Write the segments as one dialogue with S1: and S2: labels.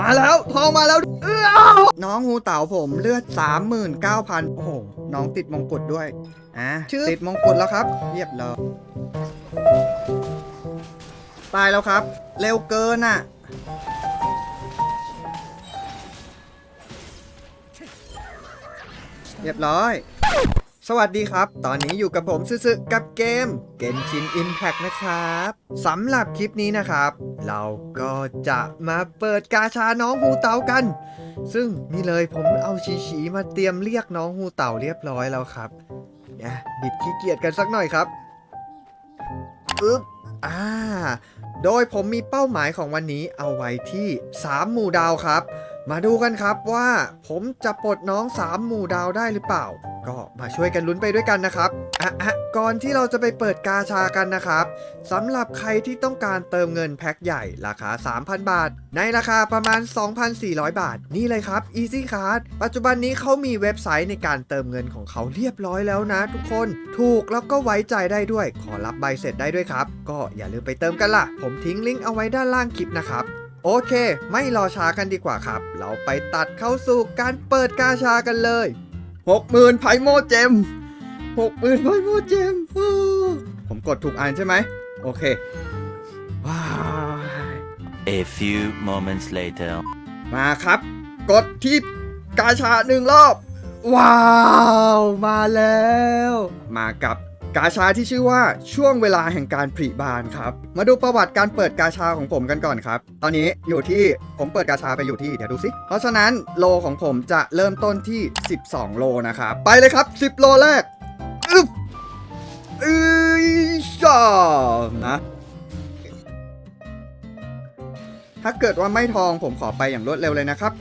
S1: มาแล้วทองมาแล้วเอ้าน้องงูเต่าผมเลือด 39,000 โอ้โห น้องติดมงกุฎด้วย อะติดมงกุฎแล้วครับ เรียบร้อยตายแล้วครับ เร็วเกินอะ เรียบร้อย สวัสดีครับ ตอนนี้อยู่กับผมซึๆกับเกม Genshin Impact นะครับสำหรับคลิปนี้นะครับ เราก็จะมาเปิดกาชาน้องฮูเตากัน ซึ่งนี่เลยผมเอาชีชีมาเตรียมเรียกน้องฮูเต่าเรียบร้อยแล้วครับเนี่ยบิดขี้เกียจกันสักหน่อยครับอึ๊บอ่า โดยผมมีเป้าหมายของวันนี้เอาไว้ที่ 3 หมู่ดาวครับ มาดูกันครับว่าผมจะปลดน้อง 3 หมู่ดาวได้หรือเปล่า ก็มาช่วยกันลุ้นไปด้วยกันนะครับอะอะก่อนที่เราจะไปเปิดกาชากันนะครับสำหรับใครที่ต้องการเติมเงินแพ็คใหญ่ราคา 3,000 บาท ในราคาประมาณ 2,400 บาท นี่เลยครับ Easy Card ปัจจุบันนี้เขามีเว็บไซต์ในการเติมเงินของเขาเรียบร้อยแล้วนะ ทุกคนถูกแล้วก็ไว้ใจได้ด้วย ขอรับใบเสร็จได้ด้วยครับ ก็อย่าลืมไปเติมกันล่ะ ผมทิ้งลิงก์เอาไว้ด้านล่างคลิปนะครับโอเค ไม่รอช้ากันดีกว่าครับ เราไปตัดเข้าสู่การเปิดกาชากันเลย หกหมื่นไพโมเจมหกหมื่นไพโมเจมฟู้ผมกดถูกอันใช่ไหมโอเคว้าย
S2: A few moments later.
S1: มาครับ กดที่กาชาหนึ่งรอบ ว้าว มาแล้ว มากับ กาชาที่ชื่อว่าช่วงเวลาแห่งการผลิบานครับ มาดูประวัติการเปิดกาชาของผมกันก่อนครับ ตอนนี้อยู่ที่ผมเปิดกาชาไปอยู่ที่เดี๋ยวดูสิ เพราะฉะนั้นโลของผมจะเริ่มต้นที่ 12 โลนะครับ ไปเลยครับ 10 โลแรกอึ๊บอือชานะถ้าเกิดว่าไม่ทองผมขอไปอย่างรวดเร็วเลยนะครับ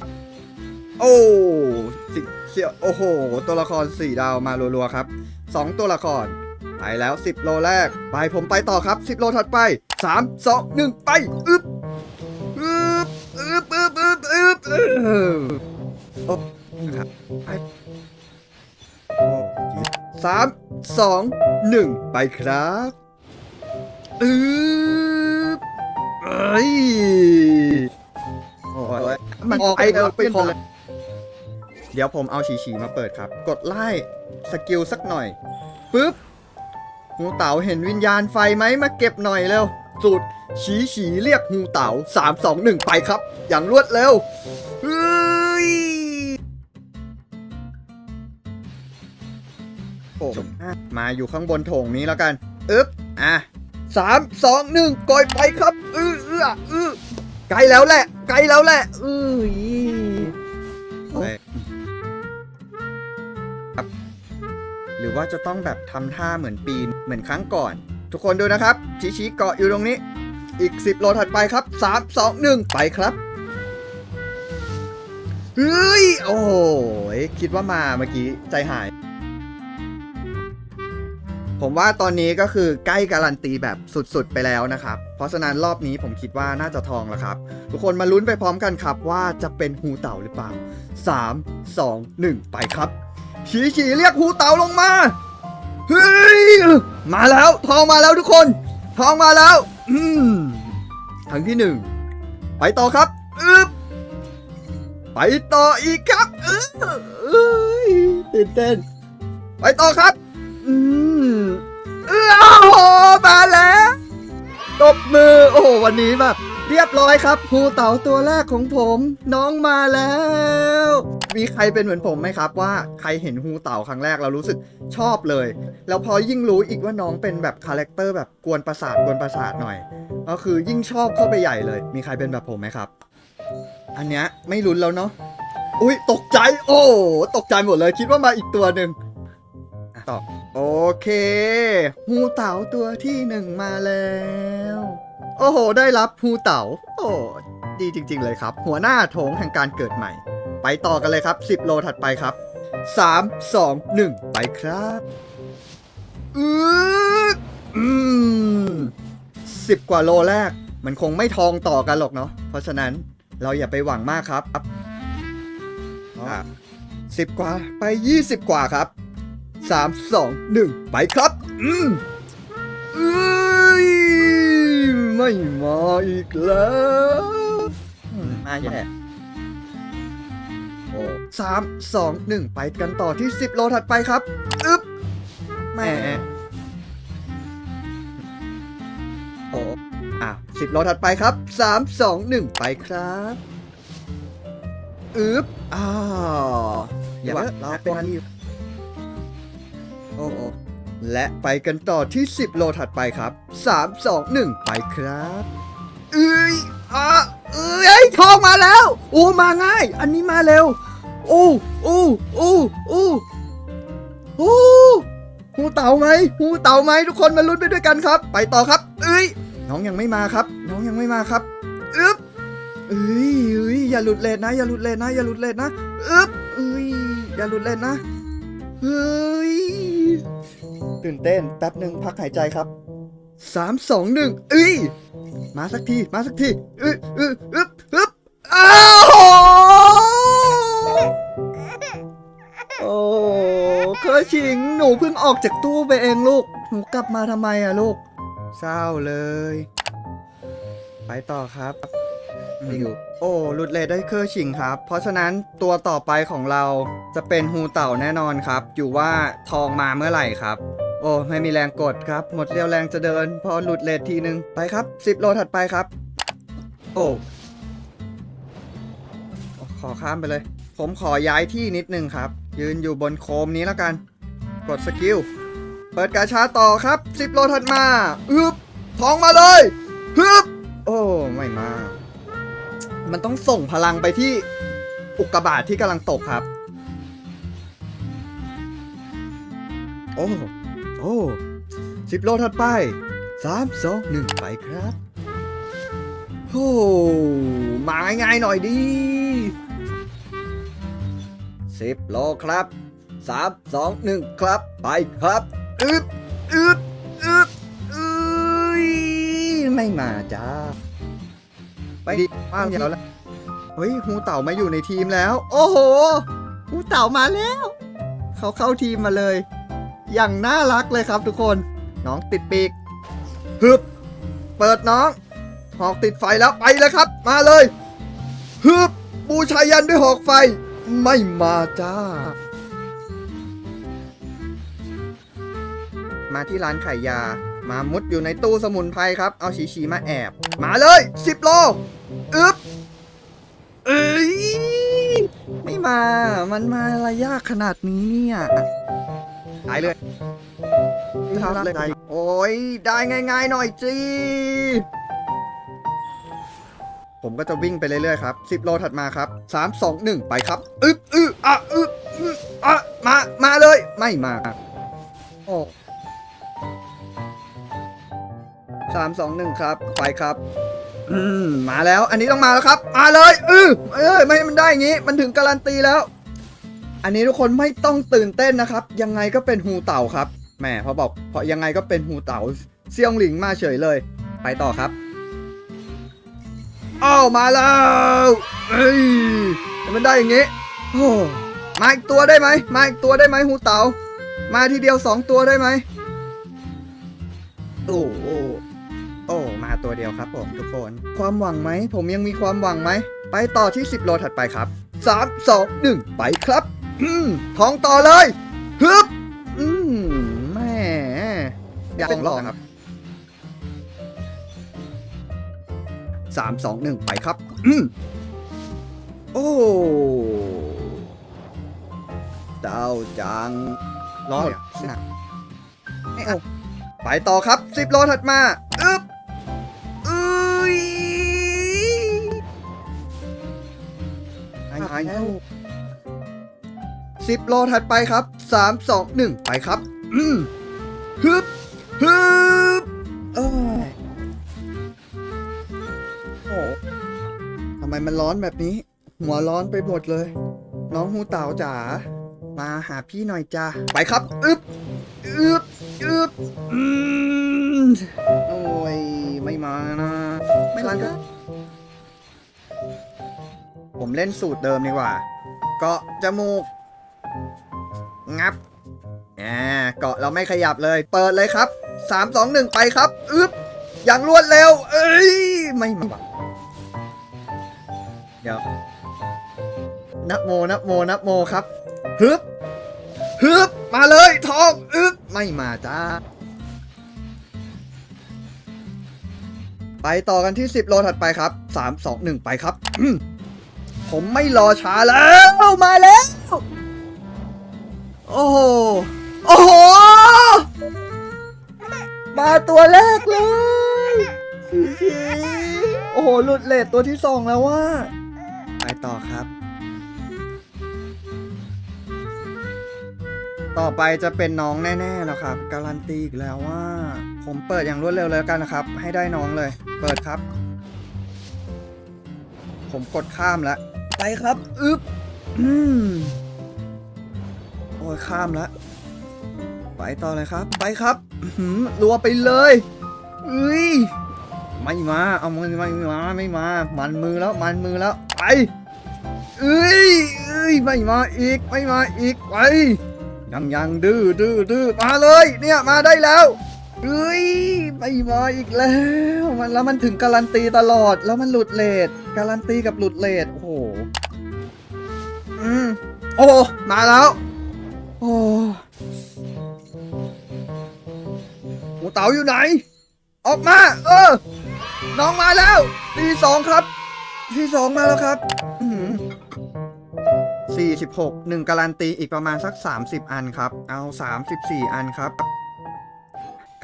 S1: โอ้สิเขียวโอ้โห ตัวละคร4ดาวมารัวๆครับ2ตัวละคร ไปแล้ว 10 โลแรก ไปผมไปต่อครับ 10 โลถัดไป 3 2 1 ไปอึบอึบอึบอึบอึบอึบอึบโอ้ครับไปสามสองหนึ่งไปครับอึบเอ้ยโอ้ยมันไปแล้วไปพอเดี๋ยวผมเอาฉีฉีมาเปิดครับ กดไล่สกิลสักหน่อยปึ๊บ หูเต๋าเห็นวิญญาณไฟไหมมาเก็บหน่อยเร็วสูตรฉีฉีเรียกหูเต๋า3 2 1ไปครับ อย่างรวดเร็วเฮ้ยโอ้มาอยู่ข้างบนโถงนี้แล้วกัน อึ๊บ อะสามสองหนึ่งกอยไปครับ อือเอออือไกลแล้วแหละ ไกลแล้วแหละ อือ ว่าจะต้องแบบทำท่าเหมือนปีนเหมือนครั้งก่อน ทุกคนดูนะครับ ชี้ชี้เกาะอยู่ตรงนี้ อีก 10โลถัดไปครับ 3 2 1 ไปครับเฮ้ย โอ้โหคิดว่ามาเมื่อกี้ใจหาย ผมว่าตอนนี้ก็คือใกล้การันตีแบบสุดๆไปแล้วนะครับ เพราะฉะนั้นรอบนี้ผมคิดว่าน่าจะทองแล้วครับ ทุกคนมาลุ้นไปพร้อมกันครับว่าจะเป็นฮูเต่าหรือเปล่า 3 2 1 ไปครับ ฉีฉีเรียกฮูเต่าลงมาเฮ้ยมาแล้วทองมาแล้วทุกคน ทองมาแล้ว อืมครั้งที่หนึ่งไปต่อครับอึบไปต่ออีกครับเอ้ยตื่นเต้น ไปต่อครับ อืมเออโอ้โหมาแล้วตบมือ โอ้วันนี้แบบ เรียบร้อยครับภูเต๋าตัวแรกของผมน้องมาแล้ว มีใครเป็นเหมือนผมไหมครับว่าใครเห็นฮูเต่าครั้งแรกเรารู้สึกชอบเลย แล้วพอยิ่งรู้อีกว่าน้องเป็นแบบคาแรคเตอร์แบบกวนประสาทกวนประสาทหน่อย ก็คือยิ่งชอบเข้าไปใหญ่เลย มีใครเป็นแบบผมไหมครับ อันเนี้ยไม่ลุ้นแล้วเนาะอุ้ยตกใจโอ้ตกใจหมดเลยคิดว่ามาอีกตัวหนึ่งต่อโอเคฮูเต๋าตัวที่หนึ่งมาแล้ว โอ้โห ได้รับฮูเต๋า โอ้ดีจริง ๆ เลยครับ หัวหน้าโถงแห่งการเกิดใหม่ ไปต่อกันเลยครับ 10 โลถัดไปครับ 3 2 1 ไปครับอืออืมสิบกว่าโลแรก มันคงไม่ทองต่อกันหรอกเนาะเพราะฉะนั้นเราอย่าไปหวังมากครับอะสิบกว่าไป 20 กว่าครับสามสองหนึ่งไปครับ อืมอ้ย ไม่มาอีกแล้วอืมมาแย่3 2 1ไปกันต่อที่10โลถัดไปครับอึ๊บแหมโอ้อะ10โลถัดไปครับ3 2 1ไปครับอึ๊บอ้าวอย่าว่าเราเป็นอันนี้โอ้โอ้ และไปกันต่อที่ 10 โลถัดไปครับ 3 2 1 ไปครับเอ้ยอะเอ้ยทองมาแล้ว โอ้มาง่าย อันนี้มาเร็วโอ้โอ้โอ้โอ้โอ้หูเต่าไหมหูเต่าไหมทุกคนมาลุ้นไปด้วยกันครับ ไปต่อครับ เอ้ย น้องยังไม่มาครับ น้องยังไม่มาครับอึ๊บเอ้ยเอ้ยอย่าหลุดเลนนะ อย่าหลุดเลนนะ อย่าหลุดเลนนะอึ๊บเอ้ยอย่าหลุดเลนนะเฮ้ย ตื่นเต้นแป๊บหนึ่งพักหายใจครับสามสองหนึ่งเอ้ยมาสักที มาสักทีอึ๊บอึ๊บอึ๊บอึ๊บอ้าวโอ้เคยชิงหนูเพิ่งออกจากตู้ไปเองลูก หนูกลับมาทำไมอะลูก เศร้าเลย ไปต่อครับอยู่โอ้หลุดเลดได้เคอร์ชิงครับ เพราะฉะนั้นตัวต่อไปของเราจะเป็นฮูเต่าแน่นอนครับ อยู่ว่าทองมาเมื่อไหร่ครับ โอ้ไม่มีแรงกดครับ หมดเรี่ยวแรงจะเดิน พอหลุดเลดทีนึง ไปครับ 10 โลถัดไปครับ โอ้ขอข้ามไปเลย ผมขอย้ายที่นิดนึงครับ ยืนอยู่บนโคมนี้แล้วกัน กดสกิล เปิดกาชาต่อครับ 10 โลถัดมาอึบท้องมาเลยฮึบโอ้ไม่มา มันต้องส่งพลังไปที่อุกกาบาตที่กำลังตกครับ โอ้ โอ้สิบโลถัดไปสามสองหนึ่งไปครับโอ้มาง่ายๆหน่อยดีสิบโลครับสามสองหนึ่งครับ ไปครับอึบอึบอึบอึยไม่มาจ้า ไปดิป้ามเดียวแล้วเฮ้ยหูเต่ามาอยู่ในทีมแล้ว โอ้โหหูเต่ามาแล้ว เขาเข้าทีมมาเลย อย่างน่ารักเลยครับทุกคน น้องติดปีกฮึบเปิดน้องหอกติดไฟแล้วไปเลยครับ มาเลยฮึบบูชายันด้วยหอกไฟ ไม่มาจ้า มาที่ร้านขายยา มามุดอยู่ในตู้สมุนไพรครับ เอาชีชีมาแอบ มาเลย10โลอึ๊บเอ้ยไม่มา มันมาอะไรยากขนาดนี้เนี่ย หายเลยทำเลยโอ้ยได้ง่าย ๆ หน่อยจีผมก็จะวิ่งไปเรื่อยๆครับ 10 โลถัดมาครับ 3 2 1 ไปครับอึ๊บอึ๊บอะอึ๊บอึ๊บอะมา มาเลย ไม่มา โอ้สามสองหนึ่งครับ ไปครับ อืม มาแล้ว อันนี้ต้องมาแล้วครับ มาเลย อือเอ้ย ไม่ให้มันได้อย่างงี้ มันถึงการันตีแล้ว อันนี้ทุกคนไม่ต้องตื่นเต้นนะครับ ยังไงก็เป็นฮูเต่าครับแหมพอบอกพอยังไงก็เป็นฮูเต่าเซียงหลิงมาเฉยเลย ไปต่อครับอ้าวมาแล้วเอ้ยมันได้อย่างงี้โอ้มาอีกตัวได้ไหมมาอีกตัวได้ไหมฮูเต่ามาทีเดียวสองตัวได้ไหมโอ้โอ้โอ้มาตัวเดียวครับผมทุกคนความหวังไหม ผมยังมีความหวังไหม ไปต่อที่ 10 โลถัดไปครับ 3 2 1 ไปครับ อืมท้องต่อเลยฮึบอืมแม่อยากลองครับสามสองหนึ่งไปครับ อืมโอ้เต้าจังรอดนะไม่เอาไปต่อครับสิบโลถัดมาอึ๊บ สิบโลถัดไปครับสามสองหนึ่งไปครับ อืมฮึบฮึบเอ้ยโอ้ทำไมมันร้อนแบบนี้ หัวร้อนไปหมดเลย น้องหูเต่าจ๋ามาหาพี่หน่อยจ้าไปครับอึบอึบอึบอืมโอ้ยไม่มานะ ไม่รันก็ผมเล่นสูตรเดิมดีกว่า เกาะจมูก งับอ่าเกาะเราไม่ขยับเลย เปิดเลยครับ3 2 1ไปครับอึ๊บอย่างรวดเร็ว เอ้ยไม่มาเดี๋ยวนะโมนะโมนะโมครับฮึบฮึบมาเลยทองอึ๊บไม่มาจ้าไปต่อกันที่ 10 โลถัดไปครับ 3 2 1 ไปครับ ผมไม่รอช้าแล้ว มาแล้ว โอ้โห โอ้โห มาตัวแรกเลยชีชีโอ้โห หลุดเลทตัวที่สองแล้วว่า ไปต่อครับ ต่อไปจะเป็นน้องแน่ๆแล้วครับ การันตีอีกแล้วว่า ผมเปิดอย่างรวดเร็วเลยแล้วกันนะครับ ให้ได้น้องเลย เปิดครับ ผมกดข้ามแล้ว ไปครับ อึ๊บอืม อ้ยข้ามล้วไปต่อเลยครับ ไปครับหือรัวไปเลยเอ้ยไม่มาเอามือไม่มาไม่มา มันมือแล้วมันมือแล้วไปเอ้ยเอ้ยไม่มาอีกไม่มาอีกไปยังยังดื้อดื้อดื้อมาเลย เนี่ยมาได้แล้วเอ้ยไม่มาอีกแล้วมันแล้วมันถึงการันตีตลอดแล้วมันหลุดเลทการันตีกับหลุดเลทโอ้โหอืมโอ้มาแล้ว โอ้หมูเต๋าอยู่ไหน ออกมา เออ น้องมาแล้วตีสองครับตีสองมาแล้วครับอื้อหือ46 1การันตีอีกประมาณสัก30อันครับ เอา34อันครับ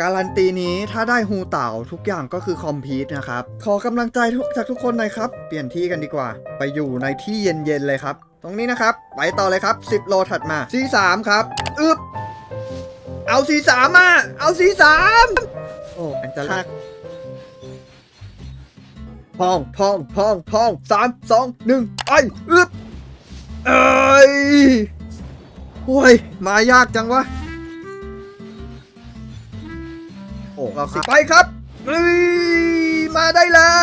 S1: การันตีนี้ถ้าได้ฮูเต่าทุกอย่างก็คือคอมพีทนะครับ ขอกำลังใจทุกจากทุกคนหน่อยครับ เปลี่ยนที่กันดีกว่า ไปอยู่ในที่เย็นๆเลยครับ ตรงนี้นะครับ ไปต่อเลยครับ 10 โลถัดมา C3 ครับอึบเอา C3 มาเอา C3 โอ้อันจะลากพองพองพองพองสามสองหนึ่งไปอึบเอ้ยโอ้ย มายากจังวะ โอ้เราสิไปครับเฮ้ยมาได้แล้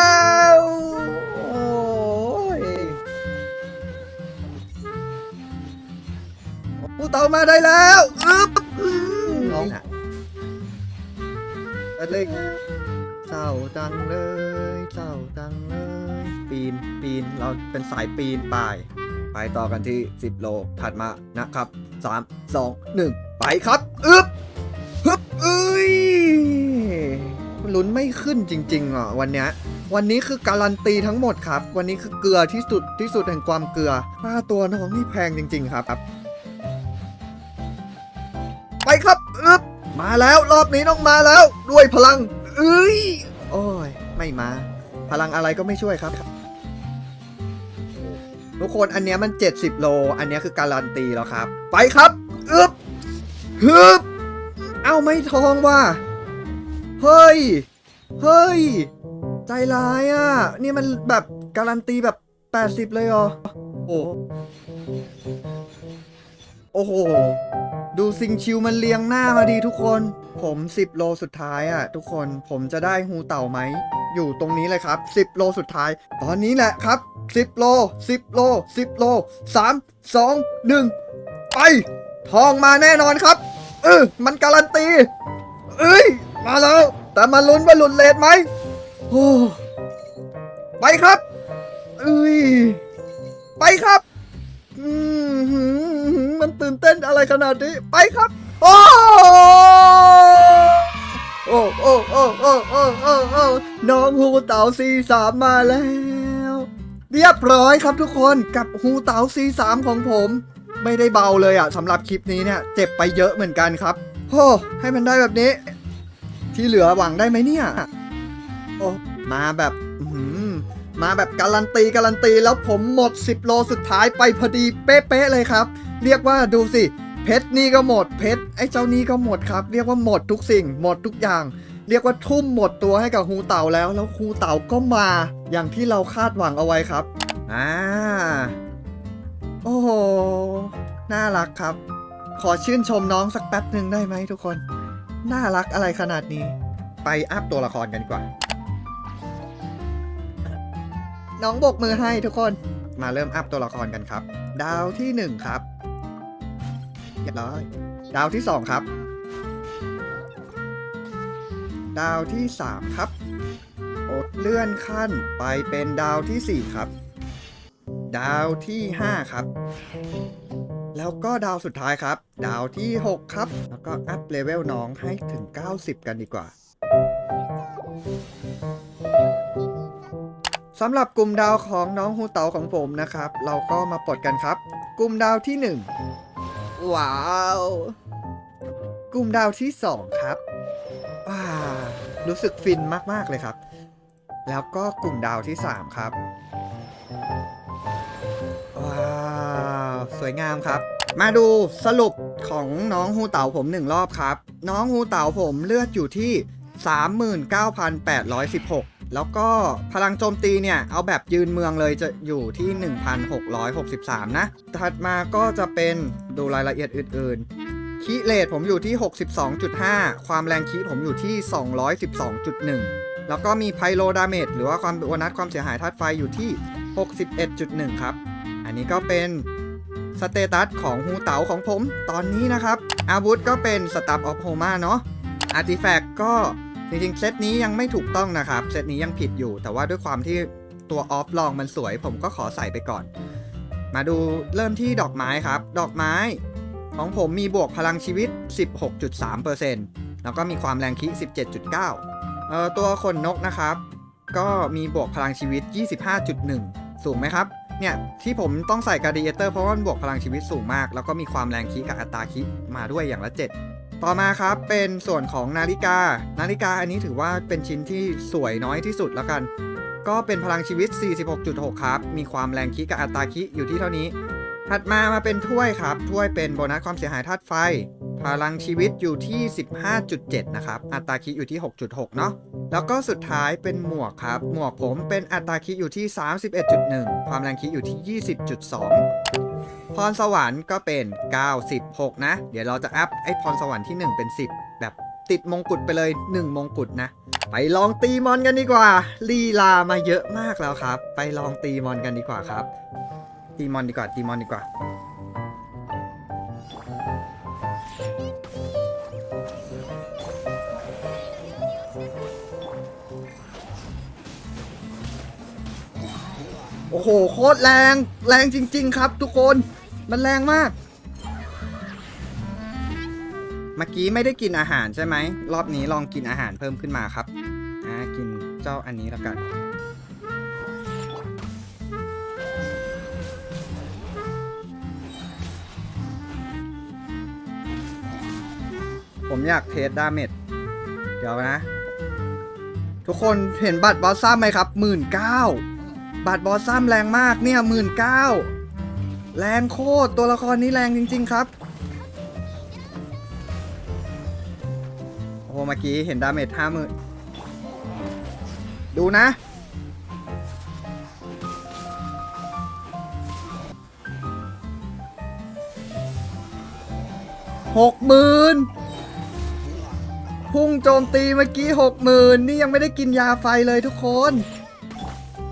S1: ว ผู้เต่ามาได้แล้วอึ๊บน้องอะเล็กเศร้าจังเลยเศร้าจังเลย ปีนปีนเราเป็นสายปีนป่าย ไปต่อกันที่ 10 โลถัดมานะครับ 3 2 1 ไปครับอึ๊บฮึบเอ้ยลุ้นไม่ขึ้นจริงๆอะวันเนี้ยวันนี้คือการันตีทั้งหมดครับ วันนี้คือเกลือที่สุดที่สุดแห่งความเกลือค่าตัวน้องนี่แพงจริง ๆ ครับ มาแล้วรอบนี้ต้องมาแล้ว ด้วยพลังเอ้ยโอ้ยไม่มา พลังอะไรก็ไม่ช่วยครับ ทุกคนอันเนี้ยมัน 70 โล อันเนี้ยคือการันตีแล้วครับ ไปครับอึบฮึบเอ้าไม่ทองว่ะเฮ้ย เฮ้ย ใจร้ายอะ นี่มันแบบการันตีแบบ 80 เลยเหรอโอ้โอ้โห ดูซิงชิวมันเลียงหน้ามาดีทุกคน ผม10โลสุดท้ายอะทุกคนผมจะได้ฮูเต่าไหม อยู่ตรงนี้เลยครับ 10 โลสุดท้าย ตอนนี้แหละครับ 10 โล 10 โล 10 โล 3 2 1 ไป ทองมาแน่นอนครับ เออมันการันตี เอ้ย มาแล้ว แต่มาลุ้นว่าหลุดเลทไหมโอ้ไปครับเอ้ยไปครับ อืมหืม ตื่นเต้นอะไรขนาดนี้ ไปครับ โอ้โอ้โอ้โอ้โอ้โอ้โอ้โอ้น้องฮูเต่าซีสามมาแล้ว เรียบร้อยครับทุกคนกับฮูเต๋า C3 ของผม ไม่ได้เบาเลยอะสำหรับคลิปนี้เนี่ยเจ็บไปเยอะเหมือนกันครับโอ้ให้มันได้แบบนี้ ที่เหลือหวังได้ไหมเนี่ย โอ้มาแบบมาแบบการันตีการันตีแล้วผมหมด 10 โลสุดท้ายไปพอดีเป๊ะๆเลยครับ เรียกว่าดูสิ เพชรนี่ก็หมดเพชรไอ้เจ้านี่ก็หมดครับ เรียกว่าหมดทุกสิ่ง หมดทุกอย่าง เรียกว่าทุ่มหมดตัวให้กับฮูเต่าแล้ว แล้วฮูเต่าก็มา อย่างที่เราคาดหวังเอาไว้ครับอ่าโอ้โหน่ารักครับ ขอชื่นชมน้องสักแป๊บหนึ่งได้ไหมทุกคน น่ารักอะไรขนาดนี้ ไปอัพตัวละครกันดีกว่า น้องบกมือให้ทุกคน มาเริ่มอัพตัวละครกันครับ ดาวที่หนึ่งครับ เรียบร้อย ดาวที่สองครับ ดาวที่สามครับอดเลื่อนขั้นไปเป็นดาวที่สี่ครับ ดาวที่5ครับ แล้วก็ดาวสุดท้ายครับ ดาวที่6ครับ แล้วก็อัพเลเวลน้องให้ถึง 90 กันดีกว่าสำหรับกลุ่มดาวของน้องฮูเต๋าของผมนะครับ เราก็มาปลดกันครับ กลุ่มดาวที่ 1 ว้าว กลุ่มดาวที่ 2 ครับว้ารู้สึกฟินมาก ๆ เลยครับ แล้วก็กลุ่มดาวที่ 3 ครับ ว้าว สวยงามครับ มาดูสรุปของน้องฮูเต๋าผมหนึ่งรอบครับ น้องฮูเต๋าผมเลือดอยู่ที่ 39,816 แล้วก็พลังโจมตีเนี่ย เอาแบบยืนเมืองเลยจะอยู่ที่ 1,663 นะ ถัดมาก็จะเป็นดูรายละเอียดอื่นๆ คีเลทผมอยู่ที่ 62.5 ความแรงคีผมอยู่ที่ 212.1 แล้วก็มีไพโลดาเมจหรือว่าความโบนัสความเสียหายธาตุไฟอยู่ที่ 61.1 ครับ อันนี้ก็เป็นสเตตัสของฮูเต๋าของผมตอนนี้นะครับ อาวุธก็เป็นสตับออฟโฮมาเนาะอาร์ติแฟกก็ จริงๆเซตนี้ยังไม่ถูกต้องนะครับ เซตนี้ยังผิดอยู่ แต่ว่าด้วยความที่ตัวออฟลองมันสวย ผมก็ขอใส่ไปก่อน มาดูเริ่มที่ดอกไม้ครับ ดอกไม้ ของผมมีบวกพลังชีวิต 16.3%แล้วก็มีความแรงคิ 17.9เอ่อตัวขนนกนะครับ ก็มีบวกพลังชีวิต 25.1 สูงไหมครับ เนี่ย ที่ผมต้องใส่การดิเอเตอร์เพราะว่ามันบวกพลังชีวิตสูงมาก แล้วก็มีความแรงคีกับอัตราคีมาด้วยอย่างละ 7 ต่อมาครับเป็นส่วนของนาฬิกา นาฬิกาอันนี้ถือว่าเป็นชิ้นที่สวยน้อยที่สุดแล้วกัน ก็เป็นพลังชีวิต 46.6 ครับ มีความแรงคีกับอัตราคีอยู่ที่เท่านี้ ถัดมามาเป็นถ้วยครับ ถ้วยเป็นโบนัสความเสียหายธาตุไฟ พลังชีวิตอยู่ที่ 15.7 นะครับ อัตราคิอยู่ที่ 6.6 เนาะแล้วก็สุดท้ายเป็นหมวกครับ หมวกผมเป็นอัตราคิอยู่ที่ 31.1 ความแรงคิอยู่ที่ 20.2 พรสวรรค์ก็เป็น 96 นะ เดี๋ยวเราจะอัพไอ้พรสวรรค์ที่ 1 เป็น 10 แบบติดมงกุฎไปเลย 1 มงกุฎนะ ไปลองตีมอนกันดีกว่า ลีลามาเยอะมากแล้วครับ ไปลองตีมอนกันดีกว่าครับ ตีมอนดีกว่า ตีมอนดีกว่า โอ้โห โคตรแรง แรงจริง ๆ ครับทุกคน มันแรงมาก เมื่อกี้ไม่ได้กินอาหารใช่ไหม รอบนี้ลองกินอาหารเพิ่มขึ้นมาครับ อ่า กินเจ้าอันนี้แล้วกัน ผมอยากเทสดาเมจ เดี๋ยวนะ ทุกคนเห็นบัตรบอสซัมไหมครับหมื่นเก้าบัตรบอสซัมแรงมากเนี่ยหมื่นเก้า แรงโคตรตัวละครนี้แรงจริง ๆ ครับ โอ้โหเมื่อกี้เห็นดาเมจห้าหมื่นดูนะ หกหมื่นพุ่งโจมตีเมื่อกี้หกหมื่นนี่ยังไม่ได้กินยาไฟเลยทุกคน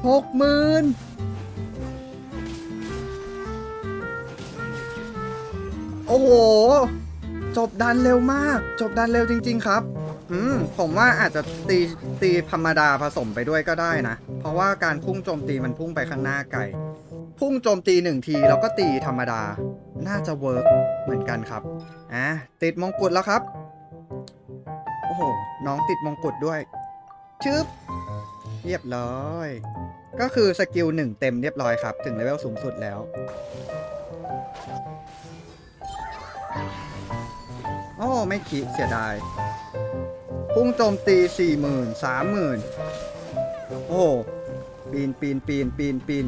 S1: หกหมื่น โอ้โห จบดันเร็วมาก จบดันเร็วจริง ๆ ครับ อืม ผมว่าอาจจะตีตีธรรมดาผสมไปด้วยก็ได้นะ เพราะว่าการพุ่งโจมตีมันพุ่งไปข้างหน้าไกล พุ่งโจมตีหนึ่งทีแล้วก็ตีธรรมดา น่าจะเวิร์กเหมือนกันครับ อะ ติดมงกุฎแล้วครับ โอ้โห น้องติดมงกุฎด้วย ชึบ เรียบร้อย ก็คือสกิลหนึ่งเต็มเรียบร้อยครับ ถึงเลเวลสูงสุดแล้ว โอ้ไม่คิดเสียดาย พุ่งโจมตีสี่หมื่นสามหมื่นโอ้ปีนปีนปีนปีนปีน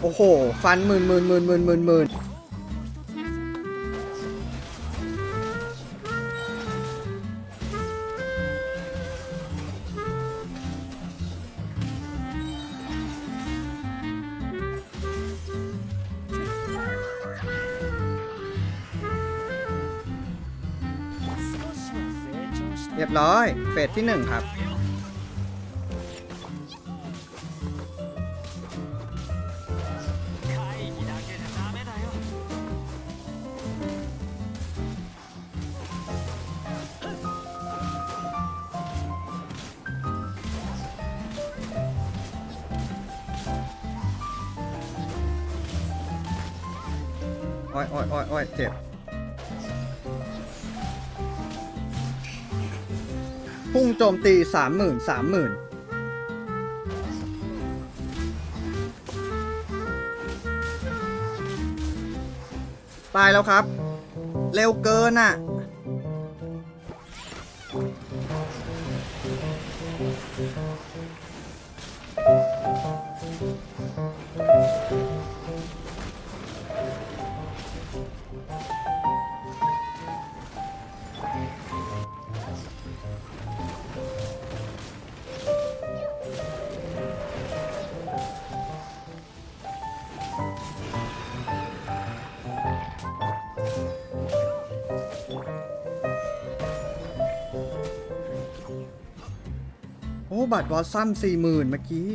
S1: โอ้โห ฟันหมื่นหมื่นหมื่นหมื่นหมื่นหมื่น เสที่หนึ่งครับ โอ้ยโอ้ยโอ้ยโอ้ยเจ็บ พุ่งโจมตีสามหมื่นสามหมื่นตายแล้วครับ เร็วเกินอะ บัตรวอลซัมสี่หมื่นเมื่อกี้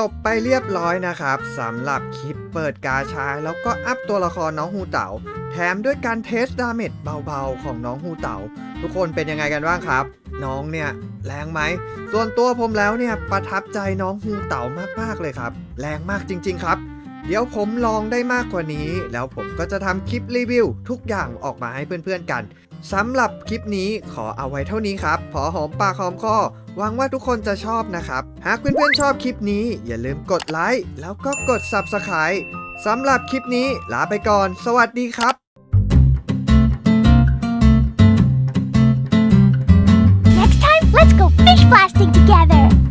S1: จบไปเรียบร้อยนะครับสำหรับคลิปเปิดกาชาแล้วก็อัพตัวละครน้องฮูเต๋าแถมด้วยการเทสดาเมจเบาๆ ของน้องฮูเต๋าทุกคนเป็นยังไงกันบ้างครับ น้องเนี่ยแรงไหม ส่วนตัวผมแล้วเนี่ยประทับใจน้องฮูเต๋ามากๆเลยครับ แรงมากจริง ๆ ครับ เดี๋ยวผมลองได้มากกว่านี้ แล้วผมก็จะทำคลิปรีวิวทุกอย่างออกมาให้เพื่อนๆกัน สำหรับคลิปนี้ขอเอาไว้เท่านี้ครับพอหอมปากหอมคอหวังว่าทุกคนจะชอบนะครับ หากเพื่อนๆชอบคลิปนี้อย่าลืมกดไลค์แล้วก็กด Subscribe สำหรับคลิปนี้ลาไปก่อน สวัสดีครับ
S3: Next time, let's go fish blasting together.